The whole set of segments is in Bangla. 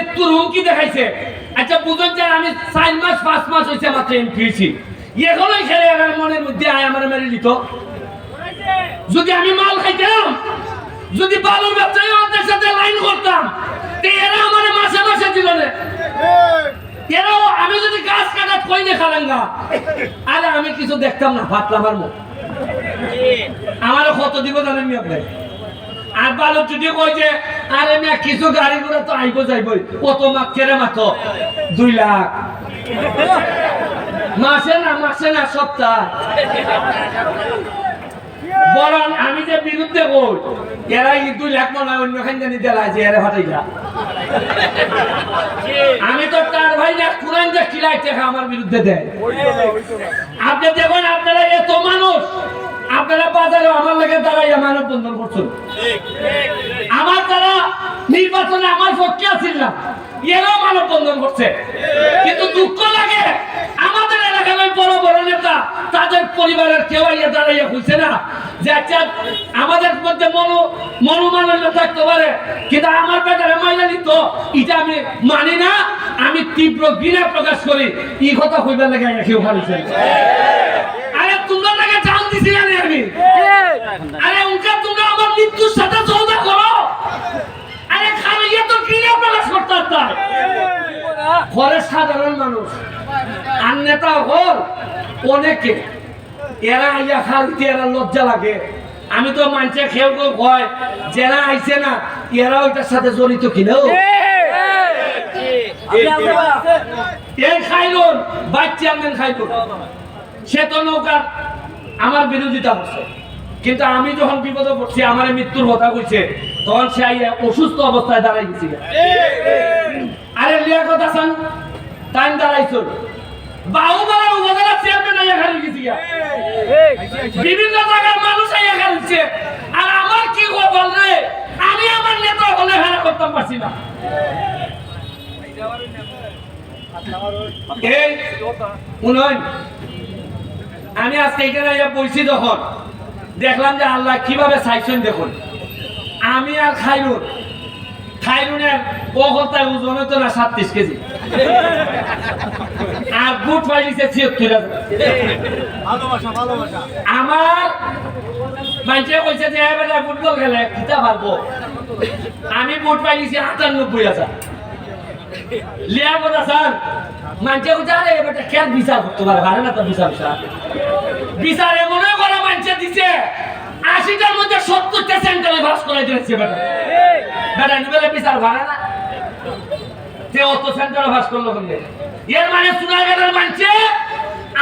মৃত্যুর হুমকি দেখাইছে। আচ্ছা বুঝুন যে আমি চার মাস, পাঁচ মাস হয়েছে মাত্র এমপি হয়েছি এখনোই খেলে আমার মনের মধ্যে আয় আমার মেরে নিত। যদি আমি মাল খাইতাম, যদি বালুর ব্যবসায়ী ওদের সাথে লাইন করতাম এরা আমার মাসে মাসে দিল এরাও আমি যদি গাছ কাটাত কই না খালাঙ্গা, আরে আমি কিছু দেখতাম না ফাটলাম আর মুখ। আমারও কত দিব জানেন আর বালক যদি কই যে আরে মিয়া, কিছু গাড়ি ঘোড়া তো আইব যাইবই কত মাস কেড়ে দুই লাখ। মাসে না মাসে না, সপ্তাহ। বরং আমি যে বিরুদ্ধে বল এরা দুই লাখ মনে হয় অন্য খান জানি দেলা যে এরা আমি তো তার ভাই না, কোরআন যে টাকা আমার বিরুদ্ধে দেয়। আপনি দেখুন বাজারে আমার মানব বন্ধন করছেন আমার নির্বাচনে আমার পক্ষে না। করছে। কিন্তু তাদের পরিবারের কেউ ইয়ে দাঁড়াইয়া খুঁজছে না। যে আচ্ছা আমাদের মধ্যে থাকতে পারে, কিন্তু আমার বেটারে মাইনা নিত। এটা আমি মানি না, আমি তীব্র ঘৃণা প্রকাশ করি। এই কথা কইবার লাগে কেউ আরে আরে উনকা তোমরা আমার মৃত্যুর সাথে সৌদা করো। আরে খালি তো প্রকাশ করতে ঘরে সাধারণ মানুষ। আর নেতা হল অনেকে। এরা আইয়া খালতে এরা লজ্জা লাগে। আমি তো মানছে খেয়ে কেউ ভয়। যারা আইছে না এরা ওইটার সাথে জড়িত কিনেও এই খাইলুন বাচ্চা আনবেন খাইলুন। সে তো নৌকার আমার বিরোধিতা করছে। কিন্তু আমি যখন বিপদে পড়ছি, আমার মৃত্যুর কথা কইছে, তখন সে আইয়া অসুস্থ অবস্থায় দাঁড়াই গেছি আরে লিয়াকত হাসান টাইম দাঁড়াইছ। বাহুবালা উপজেলা চেয়ারম্যান আইয়া খালি গেছি বিভিন্ন জায়গার মানুষ আইয়া খালিছে আর আমার কি কপাল রে? আমি আমার নেতা হলে হারা করতাম পারছি না। এই উন্নয়ন আমি আজকে এখানে বইছি যখন দেখলাম যে আল্লাহ কীভাবে চাইছেন দেখুন। আমি আর খাইরুন খাইরুনের বহলতায় ওজন হতো না সাতত্রিশ কেজি। আর বুট পাইলিছে ছিয়াত্তর আমার মানুষে কইছে যে এবারে ফুটবল খেলে কিতা পারব? আমি বুট পাইলিছি আটানব্বই হাজার। লিয়া কথা স্যার মানুষে কইছে আরে এবারে খেল বিচার করতে পারে ভালো না তো বিচার বিচার? বিচার এমনই করে মানুষে দিছে। আশিটার মধ্যে সত্তরটা সেন্টারে ভাস করে দিয়েছে বেটা। বেটা নিবেলে বিচার ভালো না। যে অত সেন্টারে ভাস করল বললে এর মানে মানছে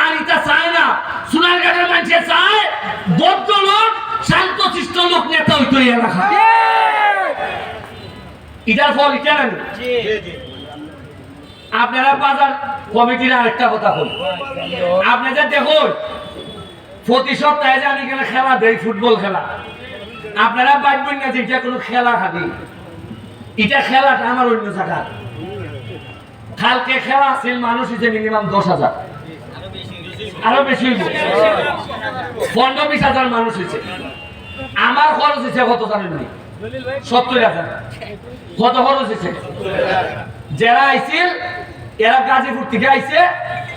আর এটা চায় না। মানছে চায় বদ্ধ লোক শান্ত শিষ্ট লোক নেতা হইতো এলাকা। এটার ফল না? আপনারা বাজার কমিটির আরেকটা কথা বল আপনাদের দেখুন প্রতি সপ্তাহে যে আমি এখানে খেলা দেই, ফুটবল খেলা। আপনারা বাঁচবেন না যে এটা কোনো খেলা খাবি। এটা খেলাটা আমার অন্য জায়গা কালকে খেলা আছে, মানুষ হিসেবে মিনিমাম দশ হাজার। আরও বেশি পনেরো বিশ হাজার মানুষ হয়েছে আমার খরচ হয়েছে কত জানেন নি সত্তর হাজার। কত খরচ হয়েছে যারা আইছিল, এরা গাজীপুর থেকে আইছে,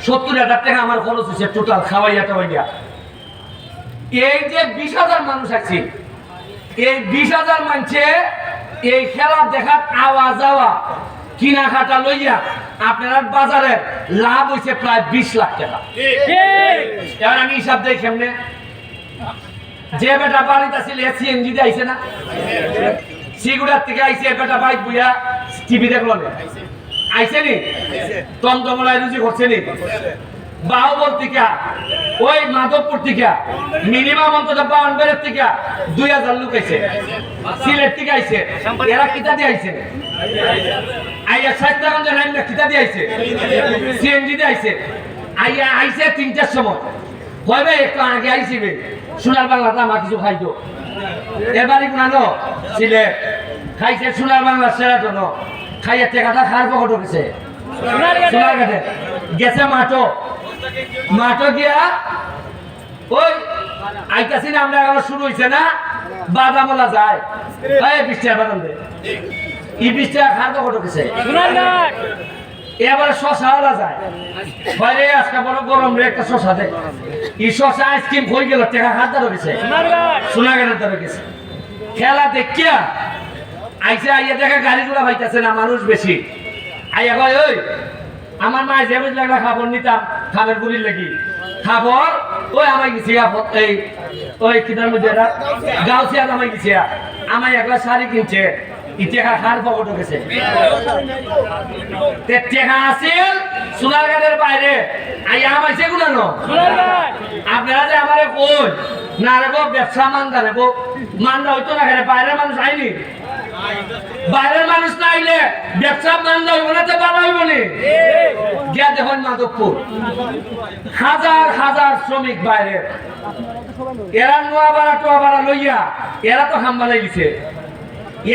সত্তর হাজার টাকা আমার খরচ হয়েছে টোটাল খাওয়াইয়া টাওয়াইয়া এই যে বিশ হাজার মানুষ আছে এই বিশ হাজার মানুষে এই খেলা দেখার আওয়া যাওয়া কিনা খাটা লইয়া আপনার বাজারে লাভ হয়েছে প্রায় বিশ লাখ টাকা। এবার আমি হিসাব দেই কেমনে? যে বেটা বাড়িতে আছিল সিএনজি দিয়ে আইছে না? সিগুড়ার থেকে আইছে বেটা বাইক বুইয়া টিভি দেখল না? আইছে নি? টমটমলায় রুজি করছে নি? বাহুবল থেকে ওই মাধবপুর থেকে মিনিমাম অন্তত বাউন্ডারের থেকে দুই হাজার লোক আইছে। সিলেট থেকে আইছে, এরা কিতা দিয়ে আইছে? আইয়া সাতটাগঞ্জ লাইন কিতা দিয়ে আইছে? সিএনজি দিয়ে আইছে। আইয়া আইছে তিনটার সময়। কয়বে একটু আগে আইছিবে। সোনার বাংলাটা আমার কিছু খাইতো। এবারে গুণানো সিলেট। খাইছে সোনার বাংলা সেরাটন। খাইয়া টেকাটা খার পকট ঘাটে গেছে মাটো মাটো গিয়া ওই আইতাছি না আমরা এখন শুরু হইছে না? বাদামলা যায়। এই বৃষ্টি বাদাম দে ই বিশ টাকা খার কত গেছে এবারে যায়। বাইরে আজকে বড় গরম রে একটা শশা দে। ই শশা আইসক্রিম হয়ে গেল টাকা হাত ধরে গেছে সোনা গেলে ধরে গেছে খেলা দেখিয়া আইসে আইয়া দেখে গাড়িগুলা ভাইতেছে না মানুষ বেশি। আইয়া কয় ওই আমার মা যে বুঝ লাগলা খাবার নিতাম খাবার গুলির লাগি। খাবার, ওই আমায় গেছি এই, ওই কিনার মধ্যে গাউসিয়া আমায় গেছি আমায় একলা শাড়ি কিনছে। আছিল বাইরে। সেগুলো ন আপনারা যে আমারে কই? না রে গো, ব্যবসা মান্দা রে গো। মান্দা হইতো না কেন বাইরের মানুষ আইনি। বাইরের মানুষ না আইলে ব্যবসা মান্দা হইব না তো ভালো হইব নি? গিয়া দেখুন মাধবপুর। হাজার হাজার শ্রমিক বাইরে। এরা নোয়া বাড়া টোয়া বাড়া লইয়া, এরা তো হাম্বালাই গেছে।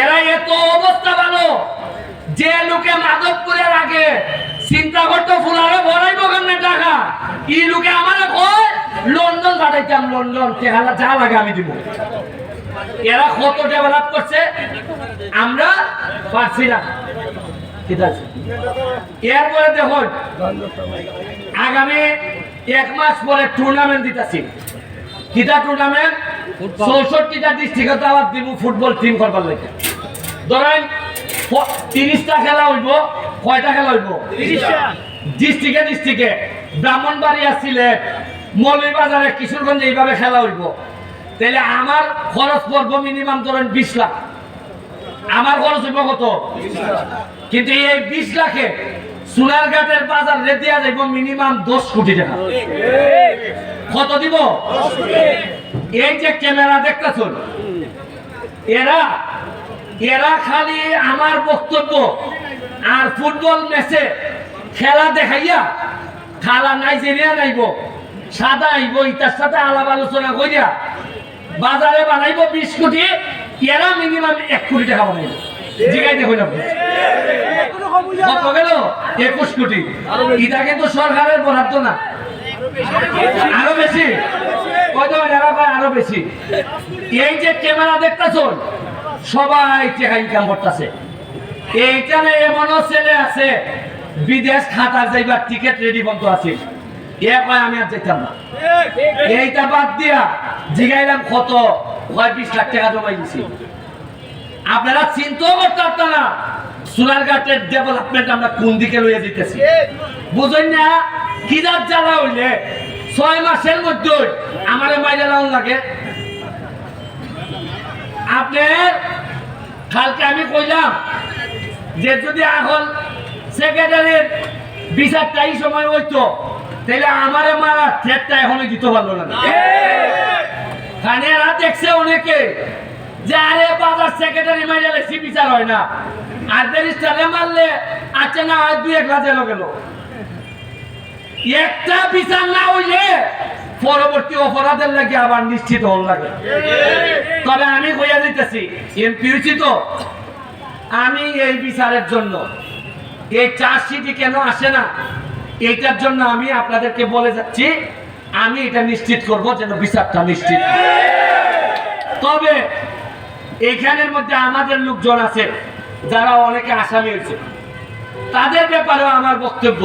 এরা এত অবস্থা ভালো, যে লোকে মাধবপুরের আগে চিন্তা করতো, ফুলারে ভরাইব কেমনে টাকা? ই লোকে আমার কয়, লন্ডন পাঠাইতাম, লন্ডন টেহালা যা লাগে আমি দিব। এরা কত ডেভেলপ করছে। আমরা পারছি না। ঠিক আছে? এরপরে দেখুন আগামী এক মাস পরে টুর্নামেন্ট দিতেছি। কিটা টুর্নামেন্ট চৌষট্টিটা ডিস্ট্রিক্টে আবার দিব ফুটবল টিম করবার লাগে। ধরেন তিরিশটা খেলা হইব কয়টা খেলা হইব? ডিস্ট্রিক্টে ডিস্ট্রিক্টে ব্রাহ্মণবাড়িয়া সিলেট মৌলভীবাজারে কিশোরগঞ্জে এইভাবে খেলা হইব। তাহলে আমার খরচ পড়ব মিনিমাম ধরেন বিশ লাখ। আমার খরচ হইব কত? কিন্তু এই বিশ লাখে সোনারঘাটের বাজার রেতিয়া যাইব মিনিমাম দশ কোটি টাকা। কত দিব? এই যে ক্যামেরা দেখতেছুন, এরা এরা খালি আমার বক্তব্য আর ফুটবল ম্যাচে খেলা দেখাইয়া খালা নাইজেরিয়া নাইব, সাদা আইব ইটার সাথে আলাপ আলোচনা করিয়া বাজারে বানাইব বিশ কোটি, এরা মিনিমাম এক কোটি টাকা বানাইব। একুশ কোটি। এটা কিন্তু সরকারের আরও বেশি। আরও বেশি। এই যে ক্যামেরা সবাই এইখানে এমনও ছেলে আছে, বিদেশ খাতা যাইবার টিকিট রেডি বন্ধ আছে। এ কয় আমি আর যেতাম এইটা বাদ দিয়া জিগাইলাম কত? বিশ লাখ টাকা জমাই দিছি। আপনারা চিন্তাও করতে পারতেন না সোনারঘাটের ডেভেলপমেন্ট আমরা কোন দিকে লইয়া দিতেছি বুঝেন না কিরাত জ্বালা হইলে? ছয় মাসের মধ্যে আমার মাইরা লাউন লাগে। আপনার, কালকে আমি কইলাম যে যদি এখন সেক্রেটারির বিচারটা এই সময় হইতো তাহলে আমারে মারা থ্রেটটা এখনও দিতে পারল না। খানেরা দেখছে অনেকে যে আরে বাজার সেক্রেটারি বেশি বিচার হয় না। আর ব্যারিস্টারে মারলে আচ্ছা না হয় দুই এক লাখ গেল। একটা বিচার না হইলে পরবর্তী অপরাধের লাগে আবার নিশ্চিত হল লাগে। তবে আমি কইয়া দিতেছি এমপি হয়েছি তো আমি এই বিচারের জন্য এই চার্জশিটই কেন আসে না? এইটার জন্য আমি আপনাদেরকে বলে যাচ্ছি, আমি এটা নিশ্চিত করব যেন বিচারটা নিশ্চিত তবে এখানের মধ্যে আমাদের লোকজন আছে, যারা অনেকে আসামি হয়েছে। তাদের ব্যাপারেও আমার বক্তব্য,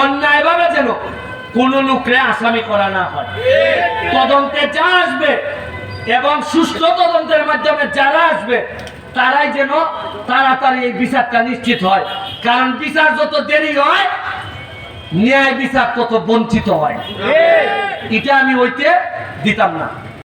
অন্যায়ভাবে যেন কোন লোকরে আসামি করা না হয়। তদন্তে যা আসবে এবং সুস্থ তদন্তের মাধ্যমে যারা আসবে, তারাই যেন তাড়াতাড়ি এই বিচারটা নিশ্চিত হয়। কারণ বিচার যত দেরি হয় ন্যায় বিচার তত বঞ্চিত হয়। এটা আমি ওইতে দিতাম না।